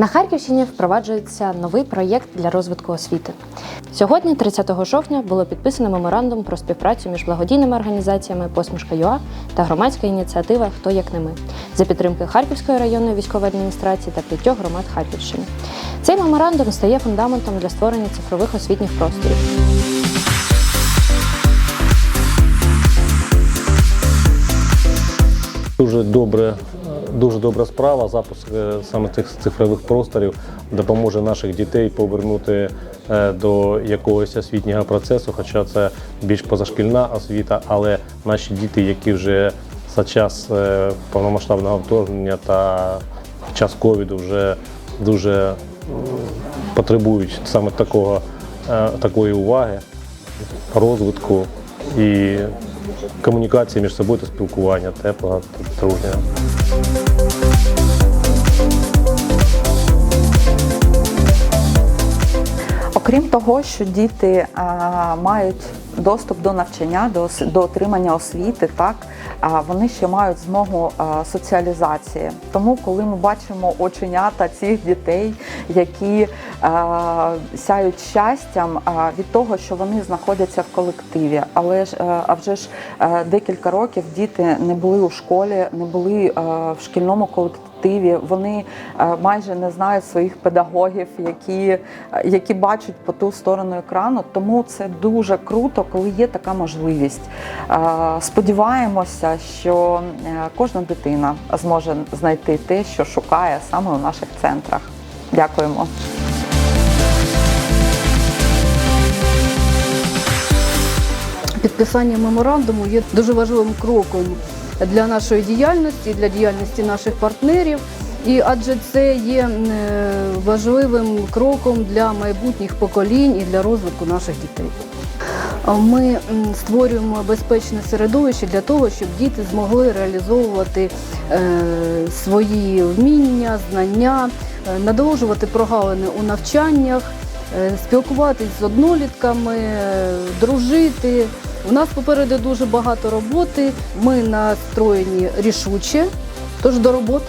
На Харківщині впроваджується новий проєкт для розвитку освіти. Сьогодні, 30 жовтня, було підписано меморандум про співпрацю між благодійними організаціями Посмішка ЮА та громадська ініціатива Хто як не ми за підтримки Харківської районної військової адміністрації та п'ятьох громад Харківщини. Цей меморандум стає фундаментом для створення цифрових освітніх просторів. Дуже добре, дуже добра справа. Запуск е, саме цих цифрових просторів допоможе наших дітей повернути е, до якогось освітнього процесу, хоча це більш позашкільна освіта, але наші діти, які вже за час е, повномасштабного вторгнення та час ковіду вже дуже потребують саме такого, такої уваги, розвитку і комунікації між собою та спілкування теплого дружнього. Окрім того, що діти мають доступ до навчання, до, до отримання освіти, так вони ще мають змогу соціалізації. Тому, коли ми бачимо оченята цих дітей, які сяють щастям від того, що вони знаходяться в колективі, але ж а, вже ж декілька років діти не були у школі, не були в шкільному колективі колективі, вони е, майже не знають своїх педагогів, які, е, які бачать по ту сторону екрану. Тому це дуже круто, коли є така можливість. Е, Сподіваємося, що кожна дитина зможе знайти те, що шукає саме у наших центрах. Дякуємо. Підписання меморандуму є дуже важливим кроком для нашої діяльності, для діяльності наших партнерів. І адже це є е, важливим кроком для майбутніх поколінь і для розвитку наших дітей. Ми створюємо безпечне середовище для того, щоб діти змогли реалізовувати е, свої вміння, знання, е, надолужувати прогалини у навчаннях, спілкуватись з однолітками, дружити. У нас попереду дуже багато роботи. Ми настроєні рішуче, тож до роботи.